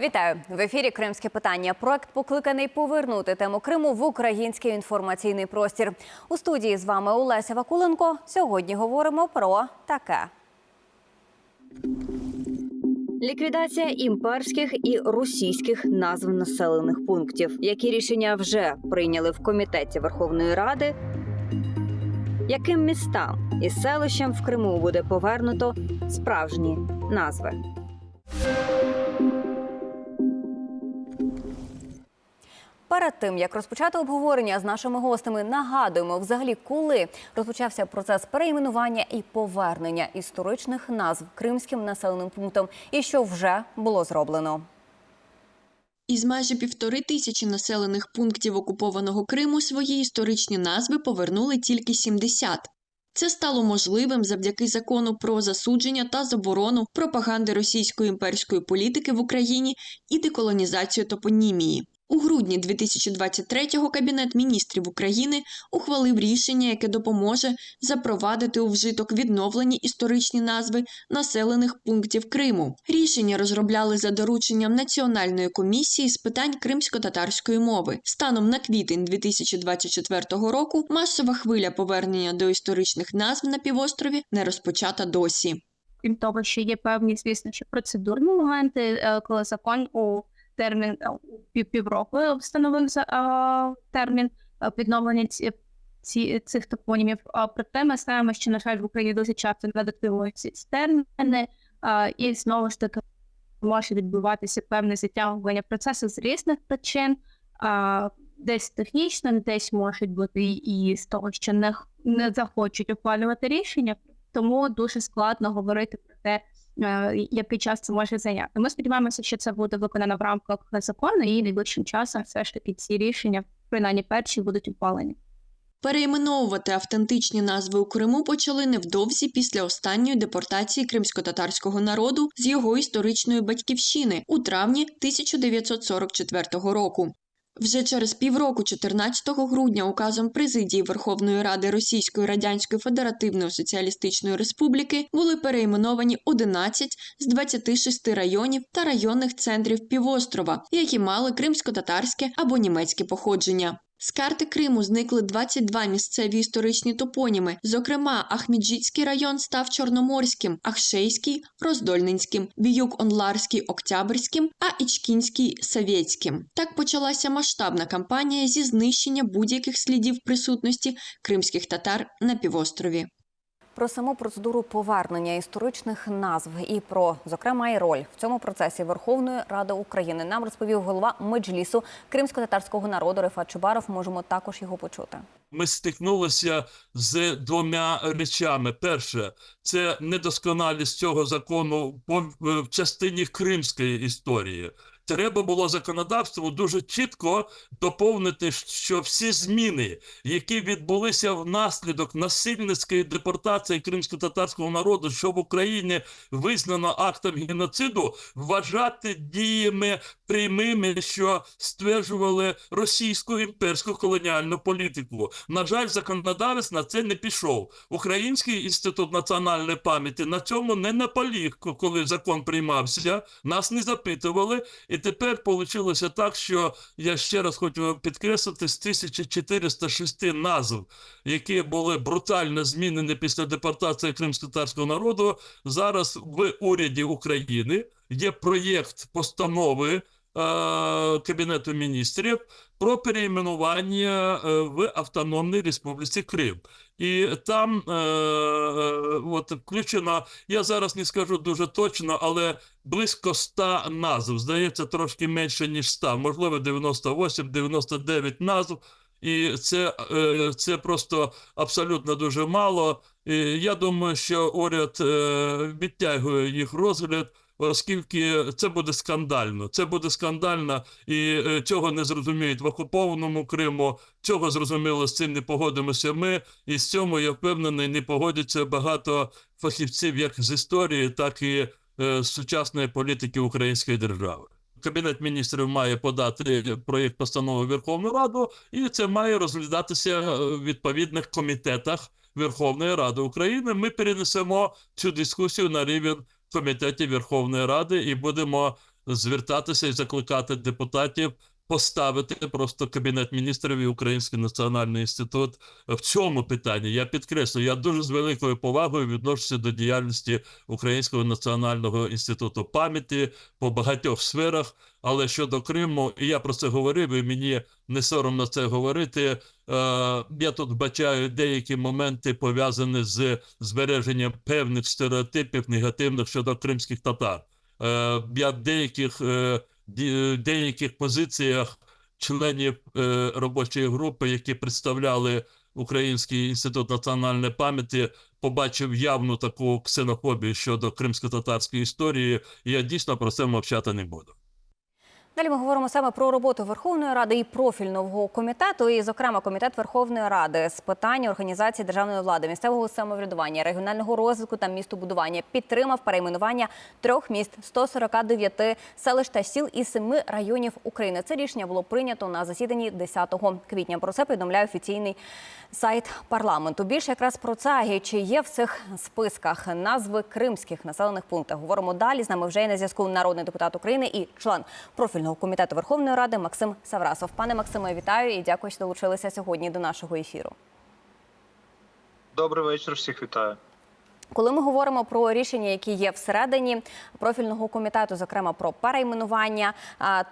Вітаю в ефірі Кримське питання. Проект покликаний повернути тему Криму в український інформаційний простір. У студії з вами Олеся Вакуленко. Сьогодні говоримо про таке. Ліквідація імперських і російських назв населених пунктів, які рішення вже прийняли в комітеті Верховної Ради. Яким містам і селищам в Криму буде повернуто справжні назви? Перед тим як розпочати обговорення з нашими гостями, нагадуємо взагалі, коли розпочався процес перейменування і повернення історичних назв кримським населеним пунктам, і що вже було зроблено. Із майже півтори тисячі населених пунктів окупованого Криму свої історичні назви повернули тільки 70. Це стало можливим завдяки закону про засудження та заборону пропаганди російської імперської політики в Україні і деколонізацію топонімії. У грудні 2023-го Кабінет міністрів України ухвалив рішення, яке допоможе запровадити у вжиток відновлені історичні назви населених пунктів Криму. Рішення розробляли за дорученням Національної комісії з питань кримсько-татарської мови. Станом на квітень 2024 року масова хвиля повернення до історичних назв на півострові не розпочата досі. крім того, що є певні, звісно, що процедурні моменти, е, коли закон у термін е, півроку встановив термін е, відновлення ці, цих топонімів. Проте ми знаємо, що на жаль в Україні дуже часто не дотримуються ці терміни, і знову ж таки може відбуватися певне затягування процесу з різних причин. Десь технічно, десь можуть бути і з того, що не, не захочуть ухвалювати рішення, тому дуже складно говорити про те, е, який час це може зайняти. Ми сподіваємося, що це буде виконано в рамках закону, і найближчим часом все ж таки ці рішення, принаймні перші, будуть ухвалені. Перейменовувати автентичні назви у Криму почали невдовзі після останньої депортації кримсько-татарського народу з його історичної батьківщини у травні 1944 року. Вже через півроку, 14 грудня, указом президії Верховної Ради Російської Радянської Федеративної Соціалістичної Республіки були перейменовані 11 з 26 районів та районних центрів півострова, які мали кримсько-татарське або німецьке походження. З карти Криму зникли 22 місцеві історичні топоніми. Зокрема, Ахміджітський район став Чорноморським, Ахшейський Роздольнинським, Віюк-Онларський Октябрьським, а Ічкінський Савєцьким. Так почалася масштабна кампанія зі знищення будь-яких слідів присутності кримських татар на півострові. Про саму процедуру повернення історичних назв і про, зокрема, і роль в цьому процесі Верховної Ради України нам розповів голова Меджлісу кримсько-татарського народу Рефат Чубаров. Можемо також його почути. ми стикнулися з двома речами. Перше, це недосконалість цього закону в частині кримської історії. Треба було законодавство дуже чітко доповнити, що всі зміни, які відбулися внаслідок насильницької депортації кримсько-татарського народу, що в Україні визнано актом геноциду, вважати діями прямими, що стверджували російську імперську колоніальну політику. На жаль, законодавець на це не пішов. Український інститут національної пам'яті на цьому не наполіг, коли закон приймався. Нас не запитували. І тепер вийшло так, що я ще раз хочу підкреслити з 1406 назв, які були брутально змінені після депортації кримсько-татарського народу. Зараз в уряді України є проєкт постанови Кабінету міністрів про перейменування е, в Автономній Республіці Крим. І там е, е, от включено, я зараз не скажу дуже точно, але близько 100 назв. Здається, трошки менше, ніж 100, можливо, 98-99 назв. І це, е, це просто абсолютно дуже мало. І я думаю, що уряд е, відтягує їх розгляд, оскільки це буде скандально. Це буде скандально, і е, цього не зрозуміють в окупованому Криму. Цього зрозуміло, з цим не погодимося ми. І з цьому я впевнений, не погодяться багато фахівців, як з історії, так і е, з сучасної політики української держави. Кабінет міністрів має подати проєкт постанови Верховну Раду, і це має розглядатися е, в відповідних комітетах Верховної Ради України. Ми перенесемо цю дискусію на рівень комітетів Верховної Ради і будемо звертатися і закликати депутатів поставити просто Кабінет міністрів і Український національний інститут в цьому питанні. Я підкреслю, я дуже з великою повагою відношуся до діяльності Українського національного інституту пам'яті по багатьох сферах. Але щодо Криму, і я про це говорив, і мені не соромно це говорити. Е, я тут бачаю деякі моменти пов'язані з збереженням певних стереотипів негативних щодо кримських татар. Е, я деяких, е, деяких позиціях членів е, робочої групи, які представляли Український інститут національної пам'яті, побачив явну таку ксенофобію щодо кримсько-татарської історії, я дійсно про це мовчати не буду. Далі ми говоримо саме про роботу Верховної Ради і профільного комітету, і, зокрема, комітет Верховної Ради з питань організації державної влади, місцевого самоврядування, регіонального розвитку та містобудування підтримав перейменування трьох міст 149 селищ та сіл із семи районів України. Це рішення було прийнято на засіданні 10 квітня. Про це повідомляє офіційний сайт парламенту. Більше якраз про це і чи є в цих списках назви кримських населених пунктів. Говоримо далі. З нами вже є на зв'язку народний депутат України і член профільного комітету Верховної Ради Максим Саврасов. Пане Максиме, вітаю і дякую, що долучилися сьогодні до нашого ефіру. Добрий вечір, всіх вітаю. Коли ми говоримо про рішення, які є всередині профільного комітету, зокрема про перейменування,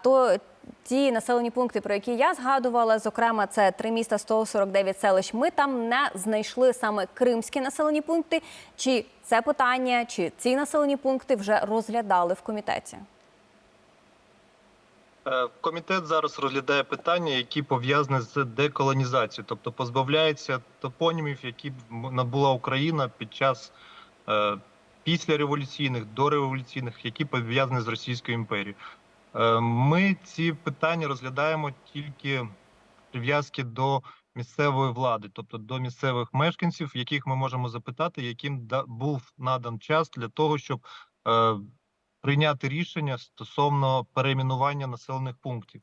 то ті населені пункти, про які я згадувала, зокрема, це три міста 149 селищ. Ми там не знайшли саме кримські населені пункти. Чи це питання, чи ці населені пункти вже розглядали в комітеті? Е, Комітет зараз розглядає питання, які пов'язані з деколонізацією, тобто позбавляється топонімів, які набула Україна під час е, післяреволюційних, дореволюційних, які пов'язані з Російською імперією. Е, Ми ці питання розглядаємо тільки прив'язки до місцевої влади, тобто до місцевих мешканців, яких ми можемо запитати, яким був надан час для того, щоб е, прийняти рішення стосовно перейменування населених пунктів.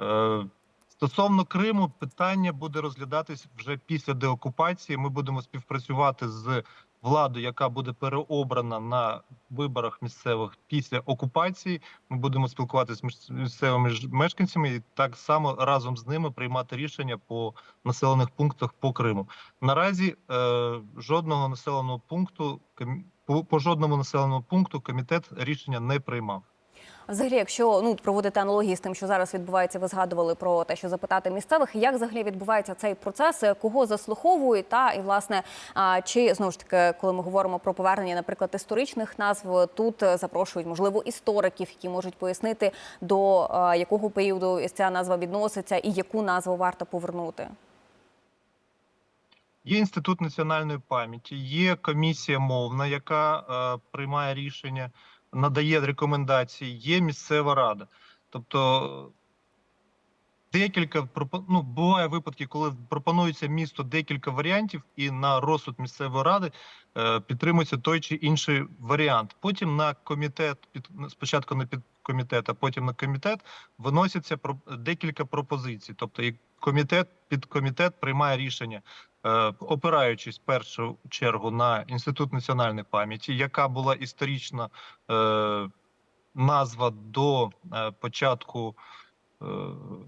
Е, Стосовно Криму, питання буде розглядатись вже після деокупації. Ми будемо співпрацювати з владою, яка буде переобрана на виборах місцевих після окупації. Ми будемо спілкуватися з місцевими мешканцями і так само разом з ними приймати рішення по населених пунктах по Криму. Наразі е, жодного населеного пункту по, по жодному населеному пункту комітет рішення не приймав. Взагалі, якщо ну проводити аналогії з тим, що зараз відбувається, ви згадували про те, що запитати місцевих, як взагалі відбувається цей процес, кого заслуховують, та і власне чи знову ж таки, коли ми говоримо про повернення, наприклад, історичних назв, тут запрошують можливо істориків, які можуть пояснити до якого періоду ця назва відноситься і яку назву варто повернути. Є інститут національної пам'яті, є комісія мовна, яка е, приймає рішення, надає рекомендації, є місцева рада. Тобто декілька ну, буває випадки, коли пропонується місто декілька варіантів, і на розсуд місцевої ради е, підтримується той чи інший варіант. Потім на комітет, під спочатку на підкомітет, а потім на комітет виносяться про декілька пропозицій. Тобто, і комітет, підкомітет приймає рішення опираючись в першу чергу на інститут національної пам'яті, яка була історична е, назва до е, початку е,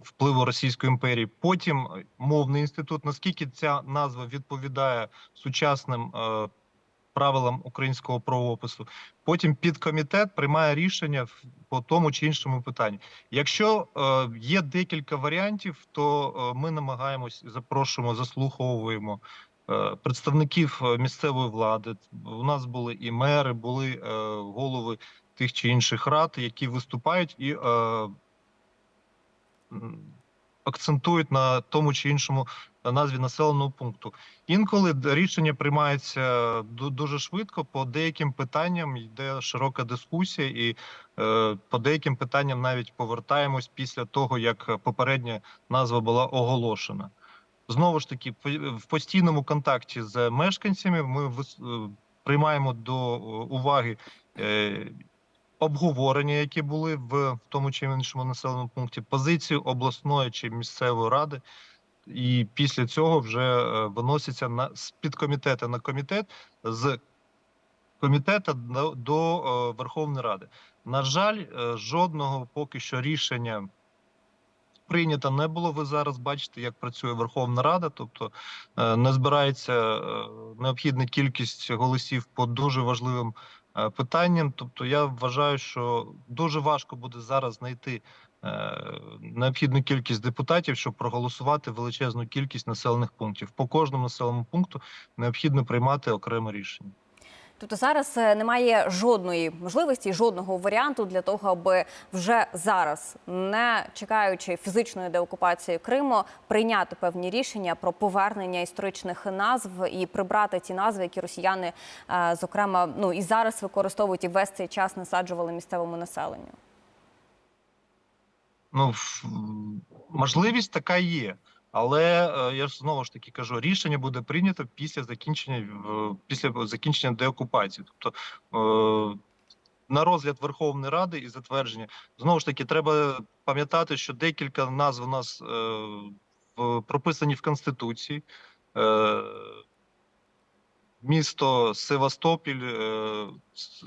впливу Російської імперії. Потім е, мовний інститут. Наскільки ця назва відповідає сучасним е, правилам українського правопису? Потім підкомітет приймає рішення по тому чи іншому питанню. Якщо е, є декілька варіантів, то е, ми намагаємось запрошуємо, заслуховуємо е, представників е, місцевої влади. У нас були і мери, були голови тих чи інших рад, які виступають і е, акцентують на тому чи іншому назві населеного пункту. Інколи рішення приймається дуже швидко. По деяким питанням йде широка дискусія, і е, по деяким питанням навіть повертаємось після того, як попередня назва була оголошена. Знову ж таки, в постійному контакті з мешканцями ми е, приймаємо до е, уваги обговорення, які були в тому чи іншому населеному пункті, позицію обласної чи місцевої ради. І після цього вже е, виноситься на з підкомітету на комітет, з комітету до, до е, Верховної Ради. На жаль, е, жодного поки що рішення прийнято не було. Ви зараз бачите, як працює Верховна Рада, тобто не збирається необхідна кількість голосів по дуже важливим питанням. Тобто, я вважаю, що дуже важко буде зараз знайти необхідну кількість депутатів, щоб проголосувати величезну кількість населених пунктів. По кожному населеному пункту необхідно приймати окреме рішення. Тобто зараз е, немає жодної можливості, жодного варіанту для того, аби вже зараз, не чекаючи фізичної деокупації Криму, прийняти певні рішення про повернення історичних назв і прибрати ті назви, які росіяни, е, зокрема, ну і зараз використовують і весь цей час насаджували місцевому населенню. Ну, можливість така є. Але е, я ж знову ж таки кажу, рішення буде прийнято після закінчення е, після закінчення деокупації. Тобто е, на розгляд Верховної Ради і затвердження знову ж таки треба пам'ятати, що декілька назв у нас в, прописані в Конституції. Місто Севастопіль, е,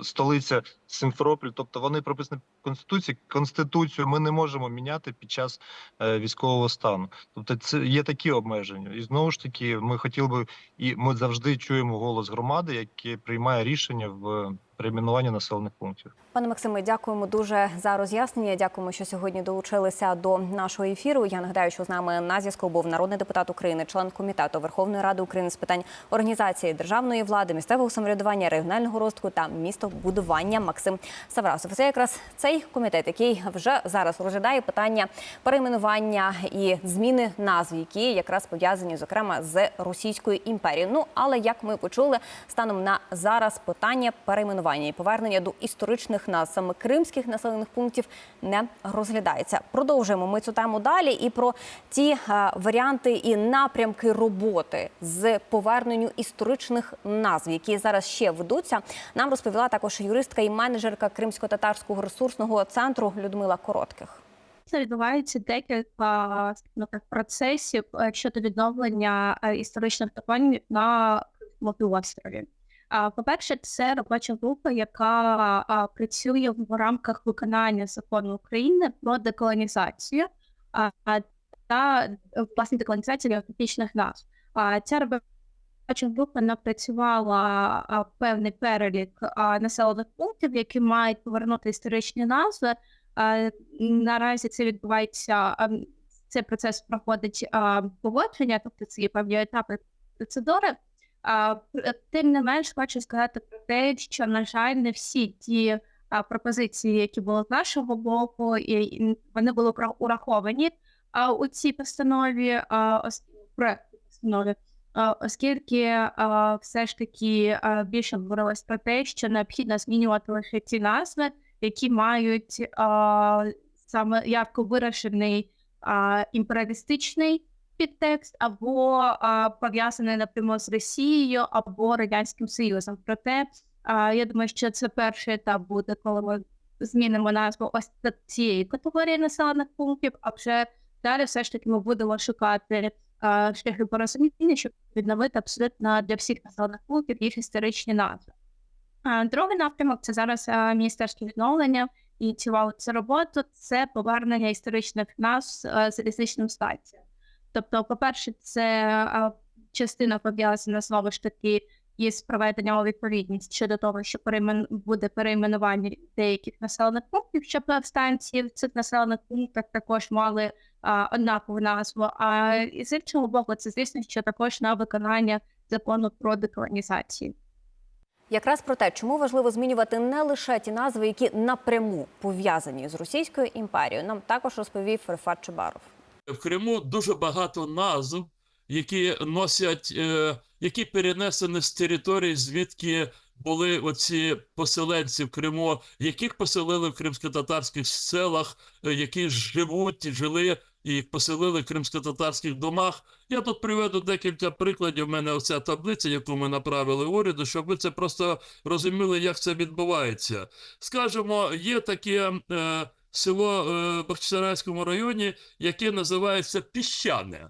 столиця Симферополь, тобто вони прописані в Конституції. Конституцію ми не можемо міняти під час е, військового стану. Тобто, це є такі обмеження. І знову ж таки, ми хотіли би, і ми завжди чуємо голос громади, який приймає рішення в перейменуванні населених пунктів. Пане Максиме, дякуємо дуже за роз'яснення. Дякуємо, що сьогодні долучилися до нашого ефіру. Я нагадаю, що з нами на зв'язку був народний депутат України, член комітету Верховної Ради України з питань організації державної влади, місцевого самоврядування, регіонального розвитку та містобудування Максим Саврасов. Це якраз цей комітет, який вже зараз розглядає питання перейменування і зміни назв, які якраз пов'язані зокрема з Російською імперією. Ну але як ми почули, станом на зараз питання перейменування і повернення до історичних назв саме кримських населених пунктів не розглядається. Продовжуємо ми цю тему далі і про ті е, варіанти і напрямки роботи з поверненню історичних назв, які зараз ще ведуться. Нам розповіла також юристка і менеджерка Кримсько-татарського ресурсного центру Людмила Коротких. Відбувається декілька скажімо так, процесів е, щодо відновлення е, історичних документів на півострові. По-перше, це робоча група, яка працює в рамках виконання закону України про деколонізацію та власне деколонізацію географічних назв. Ця робоча група напрацювала певний перелік населених пунктів, які мають повернути історичні назви. Наразі це відбувається. Цей процес проходить погодження, тобто це є певні етапи процедури. Пр- Тим не менш, хочу сказати про те, що, на жаль, не всі ті пропозиції, які були з нашого боку, і, вони були ураховані у цій постанові, проекті постанови. Оскільки все ж таки більше говорилось про те, що необхідно змінювати лише ті назви, які мають саме ярко виражений імперіалістичний підтекст, або а, пов'язаний напряму з Росією або Радянським Союзом. Проте а, я думаю, що це перший етап буде, коли ми змінимо назву ось цієї категорії населених пунктів, а вже далі все ж таки ми будемо шукати а, шляхи порозуміння, щоб відновити абсолютно для всіх населених пунктів їх історичні назви. А, Другий напрямок це зараз а, Міністерство відновлення ініціювало цю роботу. Це повернення історичних а, залізничним станціям. Тобто, по-перше, це частина пов'язана знову ж таки із проведенням у відповідність щодо того, що переймен... буде перейменування деяких населених пунктів, щоб станції в цих населених пунктах також мали а, однакову назву. А з іншого боку, це звісно, що також на виконання закону про деколонізацію. Якраз про те, чому важливо змінювати не лише ті назви, які напряму пов'язані з Російською імперією, нам також розповів Рифат Чубаров. В Криму дуже багато назв, які носять, е, які перенесені з територій, звідки були оці поселенці в Криму, яких поселили в кримсько-татарських селах, е, які живуть жили і їх поселили в кримсько-татарських домах. Я тут приведу декілька прикладів. У мене оця таблиця, яку ми направили уряду, щоб ви це просто розуміли, як це відбувається. Скажімо, є таке е, село е, в Бахчисарайському районі, яке називається Піщане.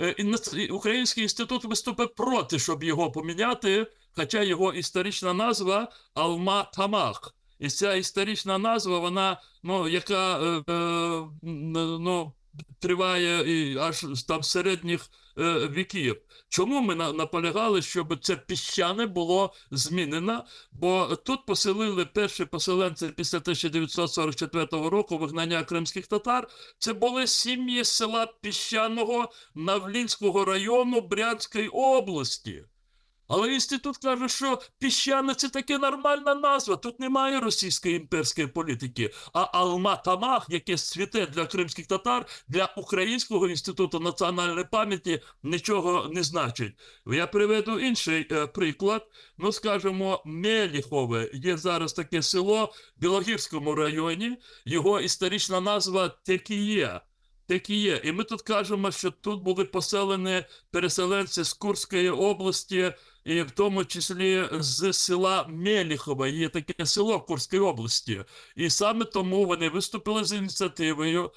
Е, Український інститут виступив проти, щоб його поміняти, хоча його історична назва Алма-Тамах. І ця історична назва, вона, ну, яка е, е, ну, триває і аж там середніх е, віків. Чому ми на- наполягали, щоб це піщане було змінено? Бо тут поселили перші поселенці після 1944 року вигнання кримських татар. Це були сім'ї села Піщаного Навлінського району Брянської області. Але інститут каже, що піщане це таке нормальна назва. Тут немає російської імперської політики. А Алма-Тамах, яке цвіте для кримських татар, для Українського інституту національної пам'яті нічого не значить. Я приведу інший е, приклад. Ну, скажімо, Меліхове є зараз таке село в Білогірському районі. Його історична назва Текіє. Текіє. І ми тут кажемо, що тут були поселені переселенці з Курської області, і в тому числі з села Меліхова. Є таке село в Курській області. І саме тому вони виступили з ініціативою.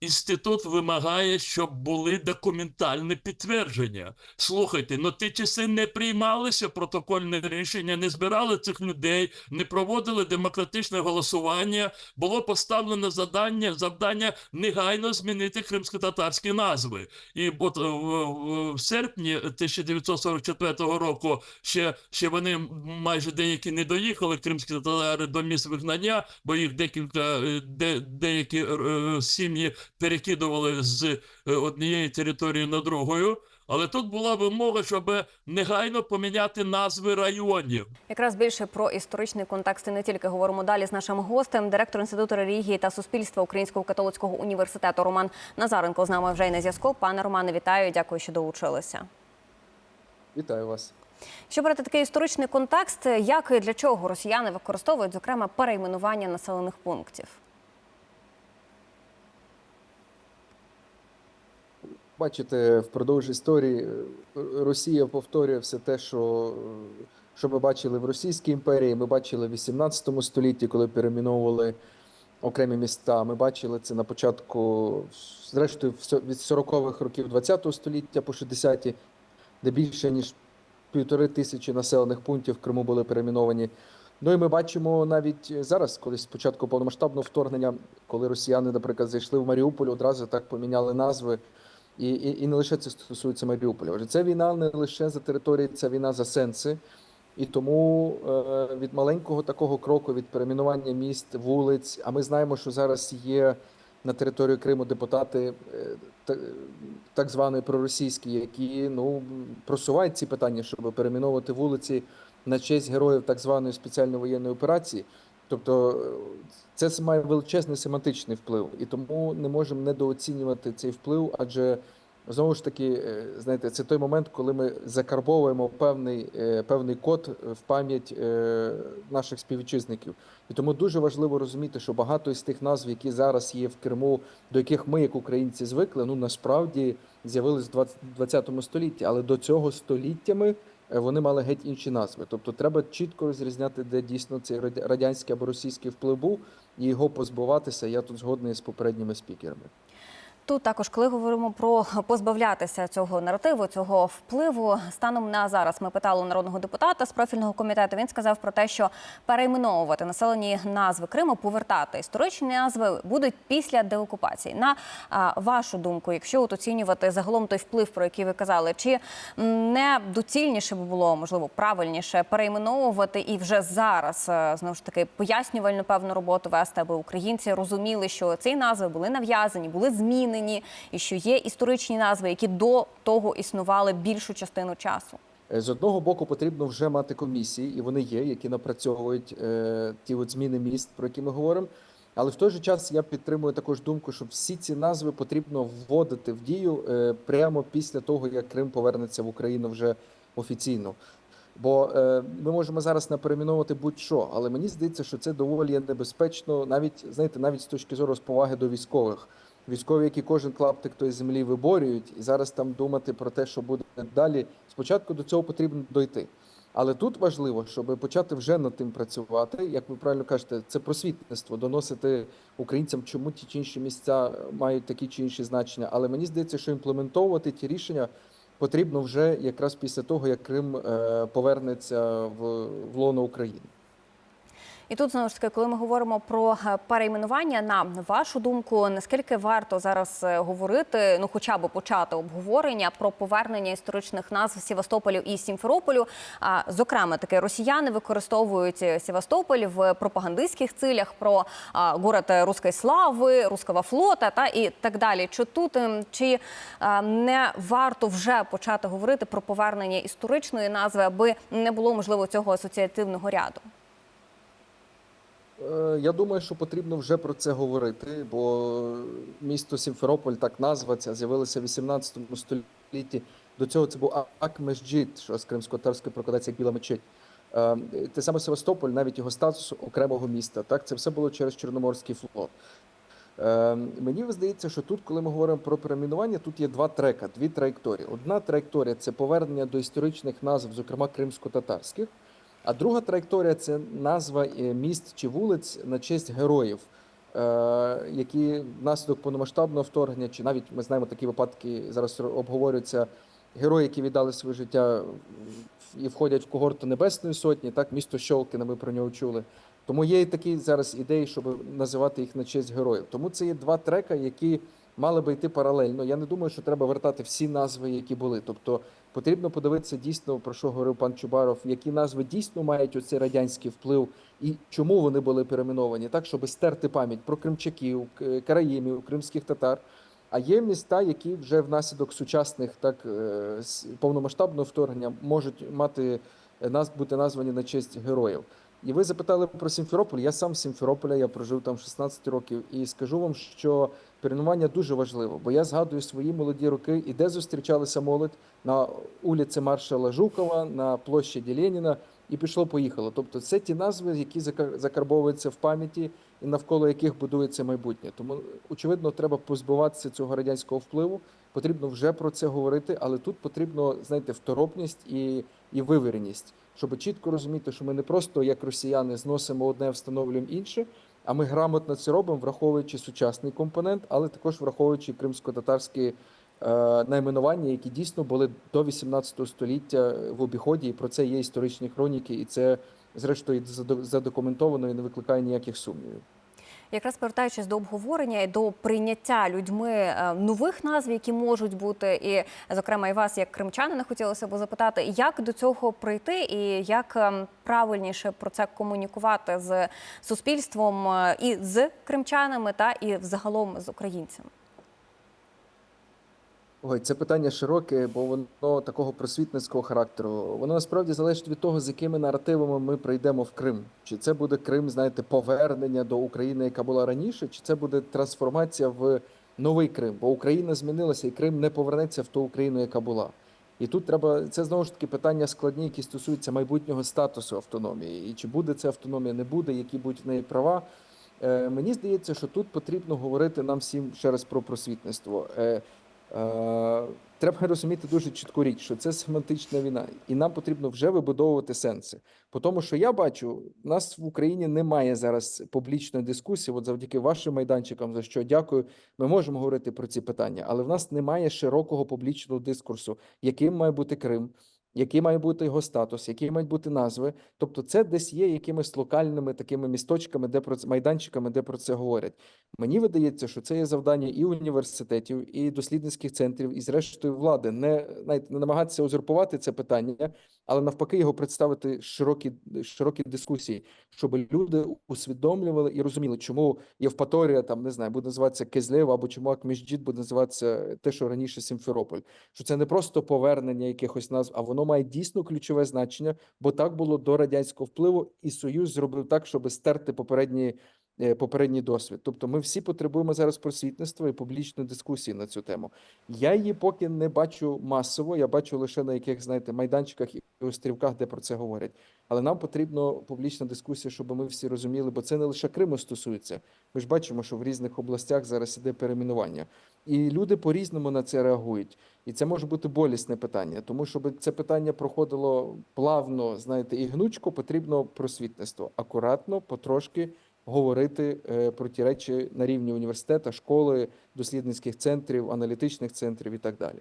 Інститут вимагає, щоб були документальні підтвердження. Слухайте, ну ті часи не приймалися протокольне рішення, не збирали цих людей, не проводили демократичне голосування. Було поставлено завдання, завдання негайно змінити кримсько-татарські назви. І от е, в, серпні 1944 року ще, ще вони майже деякі не доїхали, кримські татари до місць вигнання, бо їх декілька е, де, деякі е, сім'ї перекидували з е, однієї території на другу. Але тут була вимога, щоб негайно поміняти назви районів. Якраз більше про історичний контекст і не тільки говоримо далі з нашим гостем, директор інституту релігії та суспільства Українського католицького університету Роман Назаренко з нами вже й на зв'язку. Пане Романе, вітаю, дякую, що долучилися. Вітаю вас. Щоб брати такий історичний контекст, як і для чого росіяни використовують зокрема перейменування населених пунктів? Бачите, впродовж історії е, Росія повторює все те, що, е, що ми бачили в Російській імперії. Ми бачили в 18 столітті, коли перейменовували окремі міста. Ми бачили це на початку, зрештою, від 40-х років 20 століття по 60-ті, де більше ніж півтори тисячі населених пунктів в Криму були перейменовані. Ну і ми бачимо навіть зараз, коли спочатку повномасштабного вторгнення, коли росіяни, наприклад, зайшли в Маріуполь, одразу так поміняли назви. І, і, і не лише це стосується Маріуполя. Отже, це війна не лише за території, це війна за сенси. І тому е, від маленького такого кроку, від перейменування міст, вулиць, а ми знаємо, що зараз є на території Криму депутати е, так званої проросійські, які ну, просувають ці питання, щоб перейменовувати вулиці на честь героїв так званої спеціальної воєнної операції. Тобто е, це має величезний семантичний вплив, і тому не можемо недооцінювати цей вплив, адже знову ж таки, е, знаєте, це той момент, коли ми закарбовуємо певний, е, певний код в пам'ять наших співвітчизників. І тому дуже важливо розуміти, що багато із тих назв, які зараз є в Криму, до яких ми, як українці, звикли, ну насправді з'явились в 20 20 столітті, але до цього століттями вони мали геть інші назви. Тобто треба чітко розрізняти, де дійсно цей радя- радянський або російський вплив був, і його позбуватися. Я тут згодний з попередніми спікерами. Тут також, коли говоримо про позбавлятися цього наративу, цього впливу, станом на зараз ми питали у народного депутата з профільного комітету. Він сказав про те, що перейменовувати населені назви Криму, повертати історичні назви будуть після деокупації. На вашу думку, якщо от оцінювати загалом той вплив, про який ви казали, чи не доцільніше би було можливо правильніше перейменовувати і вже зараз е, знову ж таки пояснювальну певну роботу вести, аби українці розуміли, що ці назви були нав'язані, були змінені, і що є історичні назви, які до того існували більшу частину часу. Е, З одного боку, потрібно вже мати комісії, і вони є, які напрацьовують е, ті от зміни міст, про які ми говоримо. Але в той же час я підтримую також думку, що всі ці назви потрібно вводити в дію е, прямо після того, як Крим повернеться в Україну вже офіційно. Бо е, ми можемо зараз не перейменовувати будь-що, але мені здається, що це доволі небезпечно, навіть знаєте, навіть з точки зору з поваги до військових. Військові, які кожен клаптик тої землі виборюють, і зараз там думати про те, що буде далі. Спочатку до цього потрібно дойти. Але тут важливо, щоб почати вже над тим працювати. Як ви правильно кажете, це просвітництво, доносити українцям, чому ті чи інші місця мають такі чи інші значення. Але мені здається, що імплементовувати ті рішення потрібно вже якраз після того, як Крим е, повернеться в, лоно України. І тут знову ж таки, коли ми говоримо про е, перейменування, на вашу думку, наскільки варто зараз е, говорити, ну хоча б почати обговорення про повернення історичних назв Севастополю і Сімферополю? А зокрема, таке росіяни використовують е, Севастополь в пропагандистських цілях про город руської слави, руського флота та і так далі. Чи тут ем, чи не варто вже почати говорити про повернення історичної назви, аби не було можливо цього асоціативного ряду? Е, Я думаю, що потрібно вже про це говорити, бо місто Сімферополь, так назва ця, з'явилося в 18 столітті. До цього це був А- Ак-Межджід, що з кримсько-татарської прокладається як біла мечеть. Е, Те саме Севастополь, навіть його статус окремого міста. Так, це все було через Чорноморський флот. Е, Мені здається, що тут, коли ми говоримо про перейменування, тут є два трека, дві траєкторії. Одна траєкторія це повернення до історичних назв, зокрема кримсько-татарських. А друга траєкторія це назва е, міст чи вулиць на честь героїв, е, які внаслідок повномасштабного вторгнення, чи навіть ми знаємо такі випадки зараз обговорюються. Герої, які віддали своє життя і входять в когорту Небесної Сотні, так місто Щолкине, ми про нього чули. Тому є і такі зараз ідеї, щоб називати їх на честь героїв. Тому це є два трека, які мали би йти паралельно. Я не думаю, що треба вертати всі назви, які були. Тобто потрібно подивитися дійсно, про що говорив пан Чубаров, які назви дійсно мають оцей радянський вплив і чому вони були перейменовані, так щоб стерти пам'ять про кримчаків, караїмів, кримських татар. А є міста, які вже внаслідок сучасних так е, повномасштабного вторгнення можуть мати е, нас бути названі на честь героїв. І ви запитали про Сімферополь. Я сам з Сімферополя, я прожив там 16 років, і скажу вам, що перейменування дуже важливо, бо я згадую свої молоді роки, і де зустрічалися молодь на вулиці маршала Жукова, на площаді Леніна, і пішло-поїхало. Тобто, це ті назви, які зака- закарбовуються в пам'яті і навколо яких будується майбутнє. Тому, очевидно, треба позбуватися цього радянського впливу. Потрібно вже про це говорити, але тут потрібно, знаєте, второпність і, і вивіреність, щоб чітко розуміти, що ми не просто як росіяни зносимо одне, встановлюємо інше, а ми грамотно це робимо, враховуючи сучасний компонент, але також враховуючи кримсько-татарські е, найменування, які дійсно були до 18 століття в обіході, і про це є історичні хроніки, і це, зрештою, задо- задокументовано і не викликає ніяких сумнівів. Якраз повертаючись до обговорення і до прийняття людьми е, нових назв, які можуть бути, і зокрема і вас, як кримчанина, хотілося б запитати, як до цього прийти, і як ем, правильніше про це комунікувати з суспільством е, і з кримчанами, та і взагалом з українцями. Ой, це питання широке, бо воно такого просвітницького характеру. Воно насправді залежить від того, з якими наративами ми прийдемо в Крим. Чи це буде Крим, знаєте, повернення до України, яка була раніше, чи це буде трансформація в новий Крим? Бо Україна змінилася, і Крим не повернеться в ту Україну, яка була. І тут треба це знову ж таки питання складні, які стосуються майбутнього статусу автономії. І чи буде це автономія, не буде, які будуть в неї права. Е, мені здається, що тут потрібно говорити нам всім ще раз про просвітництво. Е, Треба розуміти дуже чітку річ, що це семантична війна, і нам потрібно вже вибудовувати сенси. По тому, що я бачу, в нас в Україні немає зараз публічної дискусії. От завдяки вашим майданчикам, за що дякую, ми можемо говорити про ці питання, але в нас немає широкого публічного дискурсу, яким має бути Крим, який має бути його статус, які мають бути назви. Тобто, це десь є якимись локальними такими місточками, де про це майданчиками, де про це говорять. Мені видається, що це є завдання і університетів, і дослідницьких центрів, і зрештою влади не не намагатися узурпувати це питання, але навпаки його представити широкі широкі дискусії, щоб люди усвідомлювали і розуміли, чому Євпаторія там не знаю, буде називатися Кизлєв, або чому Акміжджіт буде називатися те, що раніше Сімферополь. Що це не просто повернення якихось назв, а воно має дійсно ключове значення, бо так було до радянського впливу, і Союз зробив так, щоб стерти попередні попередній досвід. Тобто, ми всі потребуємо зараз просвітництва і публічної дискусії на цю тему. Я її поки не бачу масово. Я бачу лише на яких знаєте майданчиках і острівках, де про це говорять. Але нам потрібна публічна дискусія, щоб ми всі розуміли, бо це не лише Криму стосується. Ми ж бачимо, що в різних областях зараз іде перейменування, і люди по-різному на це реагують. І це може бути болісне питання, тому щоб це питання проходило плавно, знаєте, і гнучко, потрібно просвітництво. Акуратно, потрошки говорити е, про ті речі на рівні університету, школи, дослідницьких центрів, аналітичних центрів і так далі.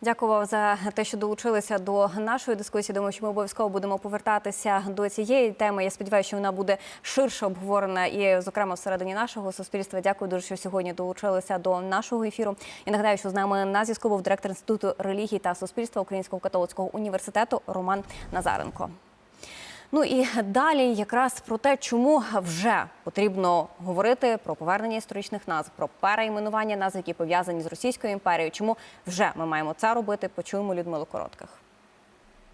Дякую вам за те, що долучилися до нашої дискусії. Думаю, що ми обов'язково будемо повертатися до цієї теми. Я сподіваюся, що вона буде ширше обговорена і, зокрема, всередині нашого суспільства. Дякую дуже, що сьогодні долучилися до нашого ефіру. І нагадаю, що з нами на зв'язку був директор інституту релігії та суспільства Українського католицького університету Роман Назаренко. Ну і далі якраз про те, чому вже потрібно говорити про повернення історичних назв, про перейменування назв, які пов'язані з Російською імперією. Чому вже ми маємо це робити? Почуємо Людмилу Коротких.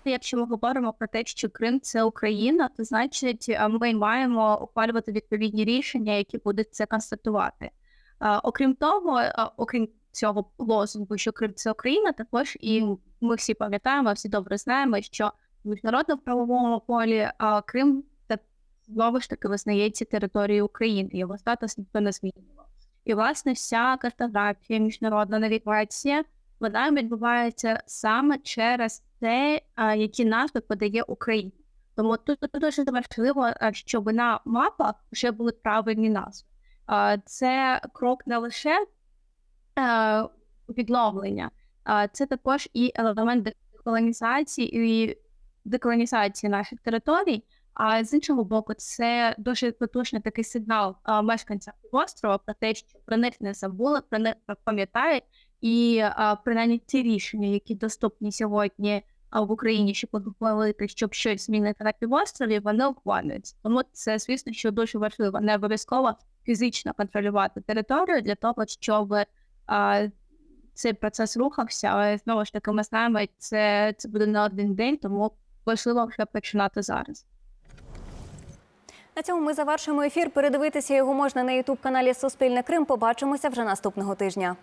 Якщо ми говоримо про те, що Крим це Україна, то значить ми маємо ухвалювати відповідні рішення, які будуть це констатувати. Окрім того, окрім цього лозунгу, що Крим це Україна, також і ми всі пам'ятаємо, всі добре знаємо, що в міжнародному правовому полі е, Крим та знову ж таки визнається територією України. Його статус ніхто не змінював. І власне вся картографія, міжнародна навігація, вона відбувається саме через те, які назви подає Україна. Тому тут дуже важливо, щоб на мапах вже були правильні назви. Це крок не лише відновлення, а це також і елемент деколонізації і деколонізації наших територій. А з іншого боку, це дуже потужний такий сигнал а, мешканцям острова про те, що про них не забули, про них пам'ятають, і а, принаймні ті рішення, які доступні сьогодні а, в Україні, щоб ухвалити, щоб щось змінити на півострові, вони ухвалюються. Тому це, звісно, що дуже важливо, не обов'язково фізично контролювати територію для того, щоб а, цей процес рухався. Але знову ж таки, ми знаємо, це, це буде не один день, тому важливо вже починати зараз. На цьому ми завершимо ефір. Передивитися його можна на ютуб каналі Суспільне Крим. Побачимося вже наступного тижня.